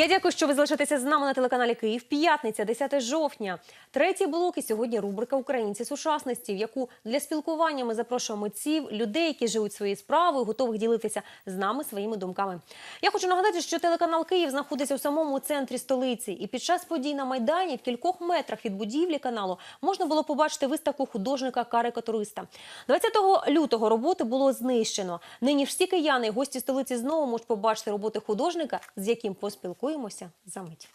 Я дякую, що ви залишаєтеся з нами на телеканалі Київ. П'ятниця, 10 жовтня. Третій блок і сьогодні рубрика Українці сучасності, в яку для спілкування ми запрошуємо митців, людей, які живуть своєю справою, готових ділитися з нами своїми думками. Я хочу нагадати, що телеканал Київ знаходиться у самому центрі столиці, і під час подій на майдані, в кількох метрах від будівлі каналу, можна було побачити виставку художника-карикатуриста. 20 лютого роботи було знищено. Нині всі кияни, і гості столиці знову можуть побачити роботи художника, з яким поспілкуємося за мить.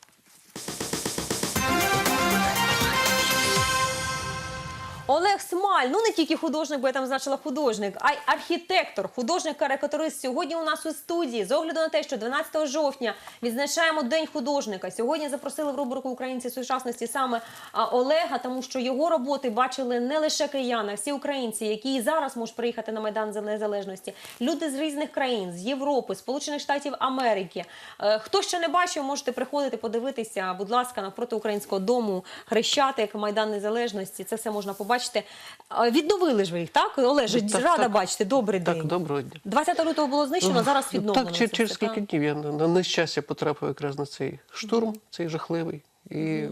Олег Смаль, ну не тільки художник, бо я там значила художник, а й архітектор, художник-карикатурист сьогодні у нас у студії. З огляду на те, що 12 жовтня відзначаємо День художника. Сьогодні запросили в рубрику Українці сучасності саме Олега, тому що його роботи бачили не лише кияни, а всі українці, які і зараз можуть приїхати на Майдан за Незалежності. Люди з різних країн, з Європи, Сполучених Штатів Америки. Е, Хто ще не бачив, можете приходити подивитися, будь ласка, навпроти українського дому, Хрещатик, Майдан Незалежності. Це все можна побачити. Е, Відновили ж ви їх, так? Олеже, Так, рада так. бачити. Добрий Так, день. доброго дня. 20 лютого було знищено, зараз відновлено. Так, це через все, кілька так? днів я на, на нещастя потрапив якраз на цей штурм, цей жахливий. І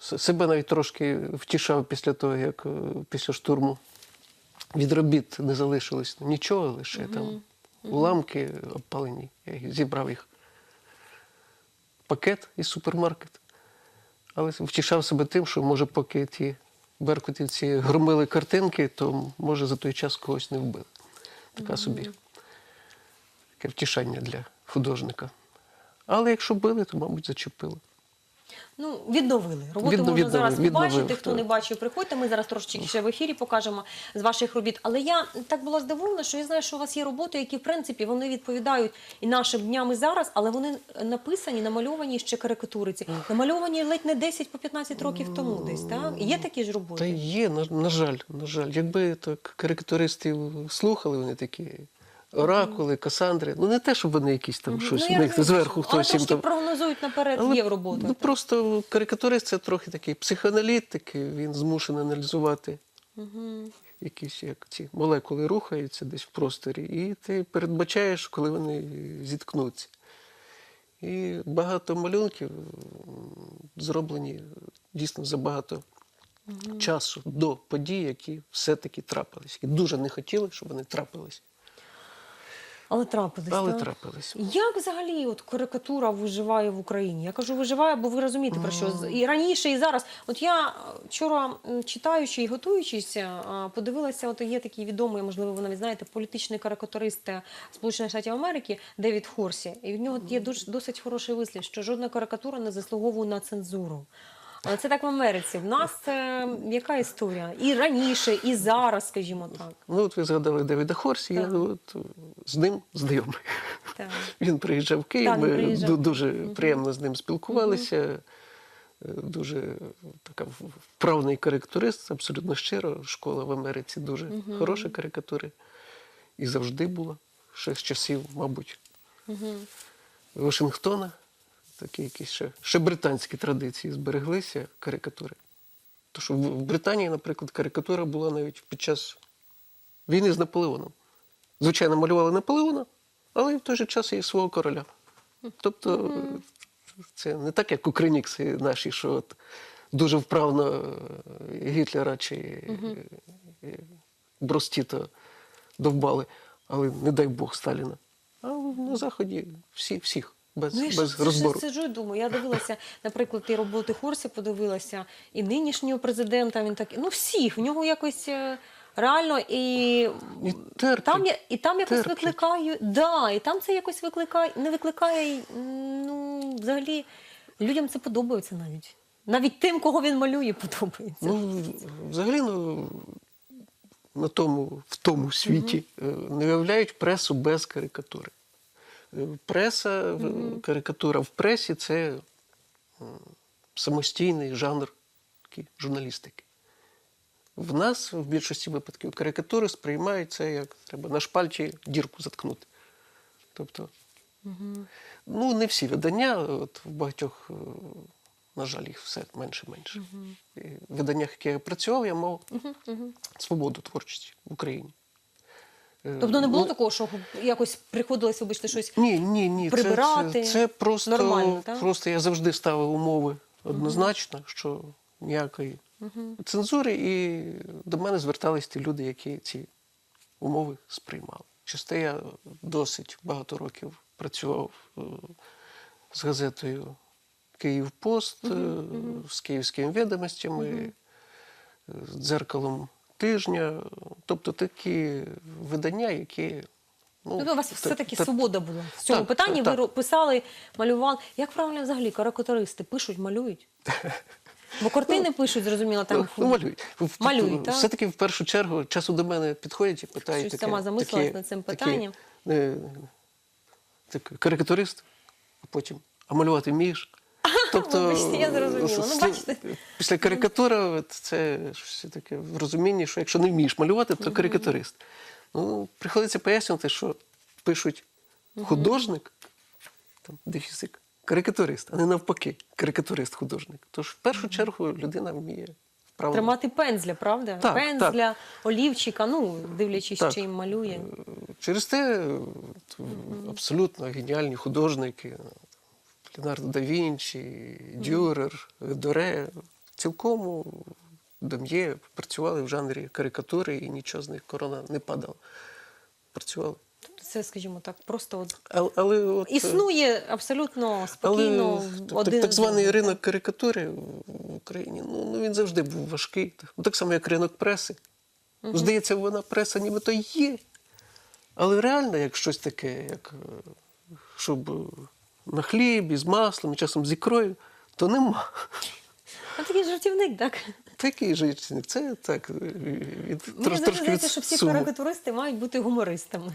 с- себе навіть трошки втішав після того, як е, після штурму від робіт не залишилось нічого, лише там уламки обпалені. Я зібрав їх пакет із супермаркету. Але втішав себе тим, що може, поки ті беркутівці громили картинки, то може за той час когось не вбили. Така собі таке втішання для художника. Але якщо били, то, мабуть, зачепили. Ну, відновили. Роботу Відно- можна відновили, зараз відновили, побачити. Хто так. не бачив, приходьте. Ми зараз трошечки ще в ефірі покажемо з ваших робіт. Але я так була здивована, що я знаю, що у вас є роботи, які в принципі вони відповідають і нашим дням і зараз, але вони написані, намальовані ще карикатуриці. Намальовані ледь не 10 по 15 років тому десь. Так? Є такі ж роботи. Та є, на, на жаль, на жаль. Якби так карикатуристів слухали, вони такі оракули, касандри. Ну не те, щоб вони якісь там щось Ну, в них зверху що- але хтось їм там. прогнозують наперед Але, є в роботах. Ну так? просто карикатурист це трохи такий психоаналітик, він змушений аналізувати якісь як ці молекули рухаються десь в просторі, і ти передбачаєш, коли вони зіткнуться. І багато малюнків зроблені дійсно за багато часу до подій, які все-таки трапились. І дуже не хотіли, щоб вони трапились. Але трапились. Але трапились. Як взагалі от карикатура виживає в Україні? Я кажу, виживає, бо ви розумієте про що і раніше, і зараз. От я вчора читаючи і готуючись, е, подивилася, от є такий відомий, можливо, ви навіть знаєте, політичний карикатурист е, Сполучених Штатів Америки Девід Хорсі. І в нього є дуже досить хороший вислів, що жодна карикатура не заслуговує на цензуру. Але це так в Америці. В нас е, яка історія? І раніше, і зараз, скажімо так. Ну, от ви згадали Девіда Хорсі, я от, з ним знайомий. Так. Він приїжджав в Київ, Так, ми приїжджав. дуже приємно з ним спілкувалися. Е, Дуже така вправний карикатурист, абсолютно щиро. Школа в Америці дуже хороша карикатури. І завжди була. Ще з часів, мабуть, Вашингтона. Такі якісь ще, ще британські традиції збереглися карикатури. Тому що в Британії, наприклад, карикатура була навіть під час війни з Наполеоном. Звичайно, малювали Наполеона, але в той же час і свого короля. Тобто це не так, як українікси наші, що от дуже вправно е, Гітлера чи е, Бростіта довбали, але не дай Бог Сталіна. А на Заході всі, всіх, без, Ну, я ж без це- розбору. це- сиджу і думаю. Я дивилася, наприклад, ті роботи Хорсі подивилася, і нинішнього президента він такий. Ну, всіх. В нього якось е, реально і. І терпить, Там, я- і там якось терпить. викликає, да, і там це якось викликає, не викликає, ну, взагалі, людям це подобається навіть. Навіть тим, кого він малює, подобається. Ну, взагалі, ну, на тому, в тому світі е, не уявляють пресу без карикатури. Преса, в- карикатура в пресі це самостійний жанр журналістики. В нас в більшості випадків карикатури сприймають це як треба на шпальті дірку заткнути. Тобто, ну, не всі видання, от в багатьох, е, на жаль, їх все менше-менше. І В виданнях, які я працював, я мав свободу творчості в Україні. Е, Тобто не було ну, такого, що якось приходилось, вибачте, щось Ні, ні, ні. Це- прибирати? Це, це просто, Нормально, так? просто я завжди ставив умови однозначно, що ніякої цензури, і до мене звертались ті люди, які ці умови сприймали. Те я досить багато років працював е, з газетою Київ Пост, е, з київськими відомостями, е, з дзеркалом тижня. Тобто такі видання, які. Ну, Тобто у вас все-таки та- свобода була в цьому Так, питанні. так. Ви писали, малювали. Як правильно взагалі карикатуристи пишуть, малюють? Бо картини пишуть, зрозуміло, там Ну, малюють. Малюють, так? Все-таки в першу чергу часу до мене підходять і питають. Щось таке- сама замислилась такі- над цим такі, е, так, карикатурист, а потім, а малювати вмієш? Тобто, Вибачте, я зрозуміла. Ну, бачите. Після карикатури це щось таке в розумінні, що якщо не вмієш малювати, то карикатурист. Ну, приходиться пояснювати, що пишуть художник, там, дефісик, карикатурист, а не навпаки, карикатурист-художник. Тож в першу чергу людина вміє вправно. тримати пензля, правда? Так, Пензля, олівчика, ну, дивлячись, Так. чим малює. Через те е, абсолютно геніальні художники. Леонардо да Вінчі, Дюрер, Доре, цілком Дом'є працювали в жанрі карикатури і нічого з них корона не падала. Працювали. Це, скажімо так, просто от Але, але от, е, існує абсолютно спокійно так, один. так, званий ринок карикатури в Україні, ну, ну він завжди був важкий. Ну, так само, як ринок преси. Здається, вона преса нібито є. Але реально, як щось таке, як е, щоб е, на хлібі, з маслом, часом з ікрою, то нема. А такий жартівник, так? Такий житник. Це так. Від, Мені завжди здається, що всі карикатуристи мають бути гумористами.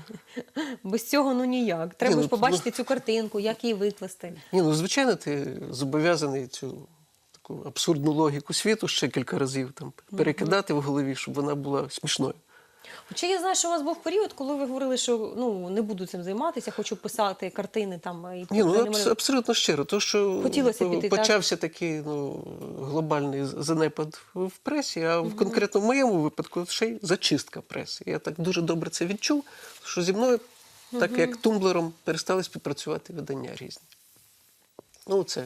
Без цього ну ніяк. Треба Ні, ж ну, побачити цю картинку, як її викласти. Ні, ну звичайно, ти зобов'язаний цю таку абсурдну логіку світу ще кілька разів там перекидати в голові, щоб вона була смішною. Хоча я знаю, що у вас був період, коли ви говорили, що ну не буду цим займатися, хочу писати картини там і Ні, ну абс- абсолютно щиро. То, що Хотілося піти, так? почався такий ну, глобальний занепад в пресі, а в конкретно в моєму випадку ще й зачистка преси. Я так дуже добре це відчув, що зі мною, так як тумблером, перестали співпрацювати видання різні. Ну, це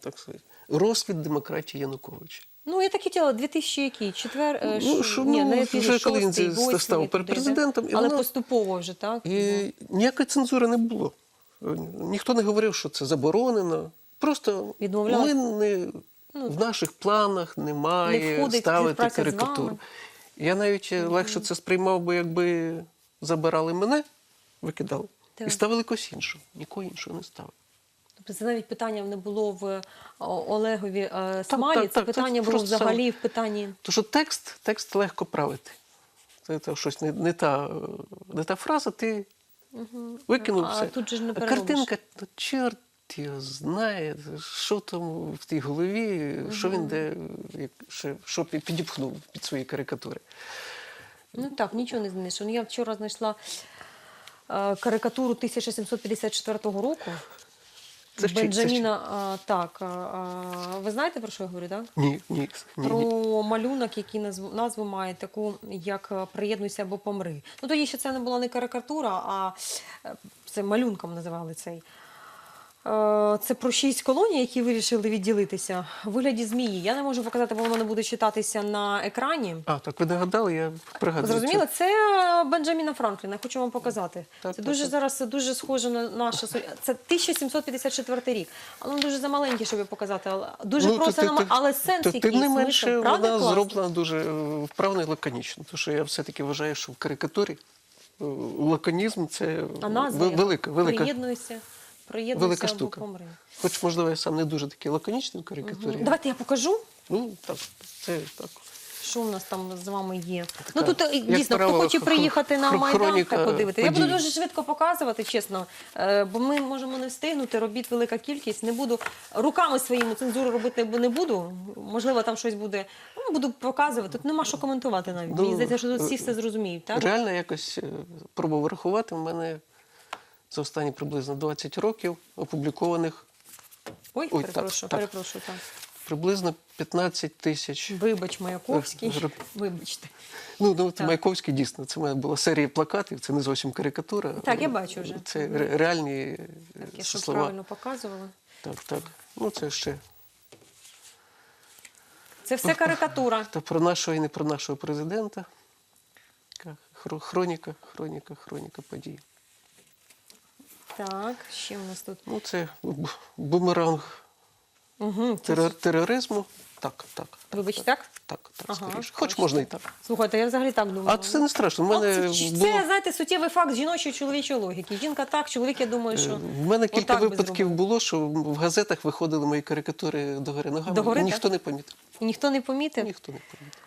так сказати, розквіт демократії Януковича. Ну, я так і хотіла, 2000 який? Четвер, е, Ну, що, ні, ну, не вже коли він став президентом, і Але воно- поступово вже, так? І ніякої цензури не було. Ніхто не говорив, що це заборонено. Просто Відмовлялись? ми не, в наших планах немає Не ставити карикатуру. Я навіть е, легше це сприймав би, якби забирали мене, викидали, Так. і ставили когось іншого. Нікого іншого не ставили. Тобто це навіть питання не було в Олегові е, Смалі, так, це так, питання це було взагалі в питанні. Тому що текст, текст легко правити. Це, це щось не, не, та, е, не та фраза, ти викинув А все. тут же не картинка, то чорт його знає, що там в тій голові, що він де, що, що підіпхнув під свої карикатури. Ну так, нічого не знайшов. Ну, Я вчора знайшла е, карикатуру 1754 року. Це Бенджаміна, а, так. а, а, ви знаєте, про що я говорю, так? Ні, ні, ні. Про ні. малюнок, який назву, назву має таку, як е, Приєднуйся або помри. Ну тоді ще це не була не карикатура, а е, це малюнком називали цей. Е, Це про шість колоній, які вирішили відділитися у вигляді змії. Я не можу показати, бо воно не буде читатися на екрані. А, так ви нагадали, я пригадую. Зрозуміло, це. це Бенджаміна Франкліна. Хочу вам показати. Так, це так, дуже так. зараз дуже схоже на наше Це 1754 рік. Воно дуже замаленьке, щоб показати. Дуже Ну, просто то- нам, то- але сенс то, який Тим не менше, правда вона класно? зроблена дуже е, вправно і лаконічно. Тому що я все-таки вважаю, що в карикатурі е, лаконізм це велика, велика, приєднуйся велика або штука. помри. Хоч, можливо, я сам не дуже такий лаконічний в карикатурі. Давайте я покажу. Ну, так, це так. Що у нас там з вами є? Така, ну тут е, як дійсно, хто правило, хоче хро- приїхати на хро- Майдан, хроніка подивитися. Я буду подій. дуже швидко показувати, чесно, е, бо ми можемо не встигнути, робіт велика кількість. Не буду руками своїми цензуру робити не буду. Можливо, там щось буде. Ну, буду показувати. Тут нема що коментувати навіть. Мені Ну, здається, що тут всі е, все зрозуміють. Так? Реально якось е, пробував рахувати. У мене за останні приблизно 20 років опублікованих Ой, Ой, перепрошую, так. перепрошую. Так. приблизно 15 тисяч. Вибач, Маяковський. Гроб- Вибачте. Ну, ну Так. Маяковський дійсно. Це мене була серія плакатів, це не зовсім карикатура. Так, я бачу вже. Це реальні е, Я щоб правильно показувала. Так, так. Ну, це ще. Це все карикатура. Та про нашого і не про нашого президента. Хроніка, хроніка, хроніка подій. Так, ще у нас тут. Ну, це бумеранг Угу. терор- тероризму. Так, так. Вибач, так? Так, так, Ага, скоріше. Хоч можна і так. Слухайте, я взагалі так думала. А це не страшно. У А мене це, це, було, знаєте, суттєвий факт жіночої чоловічої логіки. Жінка так, чоловік, я думаю, що. е, в мене кілька випадків було, що в газетах виходили мої карикатури догори ногами. Догори, і так? ніхто не помітив. І ніхто не помітив. Ніхто не помітив.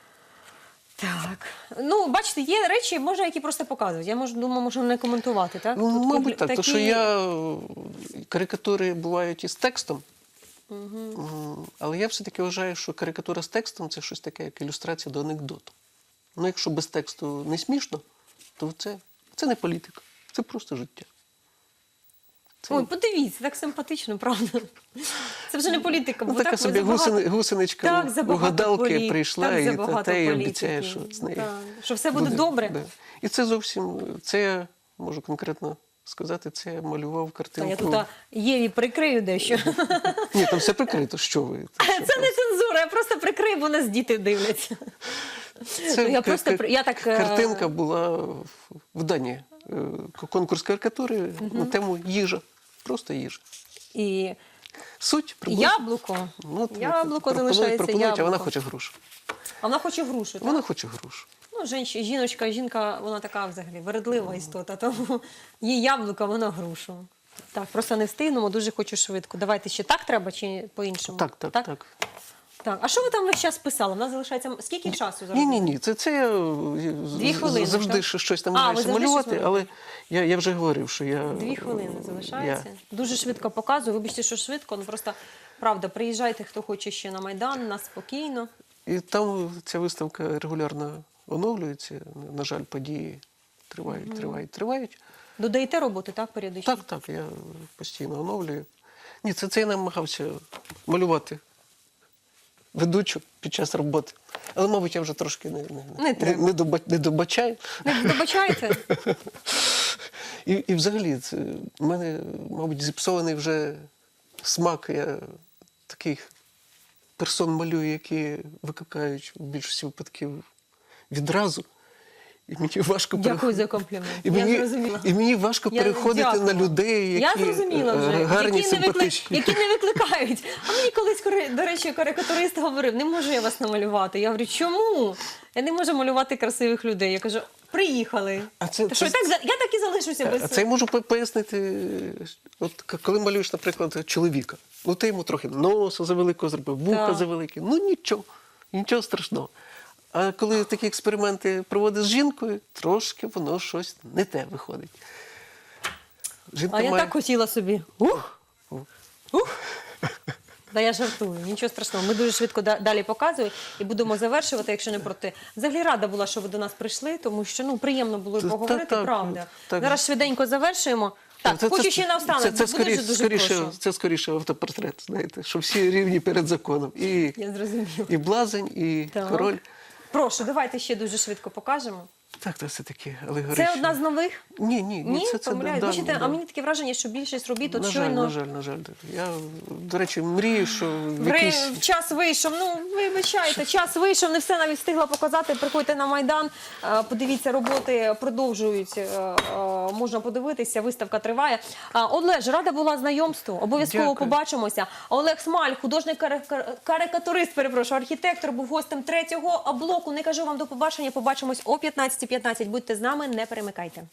Так. Ну, бачите, є речі, може, які просто показують. Я можу, думаю, можу не коментувати, так? Ну, Тут мабуть, так. Тому що я е, карикатури бувають із текстом. М, Але я все-таки вважаю, що карикатура з текстом це щось таке, як ілюстрація до анекдоту. Ну, якщо без тексту не смішно, то це, це не політика, це просто життя. Це, Ой, подивіться, так симпатично, правда. Це вже не політика, ну, бо така так собі забагато- гусени- гусеничка Так, у гадалки політ- прийшла так і та, та й обіцяє, що з неї. Так, що все буде добре. Да. І це зовсім, це я можу конкретно сказати, це я малював Та картинку. я тут Єві прикрию дещо. Ні, там все прикрито, що ви. Це не цензура, я просто прикрию, бо нас діти дивляться. Це Ну, я просто я так, е, картинка була в- Данії. Е, Конкурс карикатури на тему їжа. Просто їжа. І Суть приблизно. яблуко. Ну, от яблуко пропонують- залишається пропонують, а вона хоче грушу. А вона хоче грушу, так? Вона хоче грушу. Ну, жінч, жіночка, жінка, вона така взагалі вередлива істота, тому їй яблука, вона грушу. Так, просто не встигнемо, дуже хочу швидко. Давайте ще так треба чи по-іншому? Так, так, так. Так. А що ви там весь час писали? У нас залишається скільки часу зараз? Ні, ні, ні. Це, це Дві хвилини, завжди так? щось- там А, завжди малювати, щось але я, я вже говорив, що я. Дві хвилини залишається. Я, Дуже швидко показую. Вибачте, що швидко, ну просто правда, приїжджайте, хто хоче ще на Майдан, нас спокійно. і там ця виставка регулярно оновлюється. На- На жаль, події тривають, тривають, тривають. Додаєте роботи, так, періодично? Так, так, я постійно оновлюю. Ні, це, це я намагався малювати ведучу під час роботи. Але, мабуть, я вже трошки не, не, Не не, доба- не добачаю. Не добачаєте? І, і взагалі, це, в мене, мабуть, зіпсований вже смак. Я таких персон малюю, які викликають в більшості випадків відразу. І мені важко Дякую за комплімент. І Я мені, зрозуміла. і мені важко Я переходити дякую. на людей, які Я зрозуміла е, вже, гарні, які, не викли... які не викликають. А мені колись, до речі, карикатурист говорив, не можу я вас намалювати. Я говорю, чому? Я не можу малювати красивих людей. Я кажу, приїхали. А це- Та що, це- так, я так і залишуся без А це я можу пояснити. От коли малюєш, наприклад, чоловіка, ну ти йому трохи носа завеликого зробив, вуха Так. завеликі, ну нічого, нічого страшного. А коли такі експерименти проводиш з жінкою, трошки воно щось не те виходить. Жінка А я має... так хотіла собі. Ух! Ух! Та я жартую, нічого страшного. Ми дуже швидко далі показуємо і будемо завершувати, якщо не проти. Взагалі рада була, що ви до нас прийшли, тому що ну приємно було Та- поговорити, та- так, правда. так. Зараз швиденько завершуємо. Так, Це- хочу це- ще наостанок. Це, це, скоріше, дуже скоріше, прошу. це скоріше автопортрет, знаєте, що всі рівні перед законом. І, Я зрозуміла. і блазень, і Так. король. Прошу, давайте ще дуже швидко покажемо. Так, це все таки алегоричні. Це одна з нових? Ні, ні, ні, Ні, це, це помиляюсь. да, Бачите, да. а мені таке враження, що більшість робіт от на жаль, щойно на жаль, на жаль. Я, до речі, мрію, що в якийсь... час вийшов. Ну вибачайте, час вийшов. Не все навіть встигла показати. Приходьте на майдан. е, Подивіться, роботи продовжують. е, е, Можна подивитися. Виставка триває. А, Олеж, рада була знайомству. Обов'язково Дякую. побачимося. Олег Смаль, художник кари- карикатурист, перепрошую, архітектор, був гостем третього блоку. Не кажу вам до побачення. Побачимось о 15.15. Будьте з нами, не перемикайте.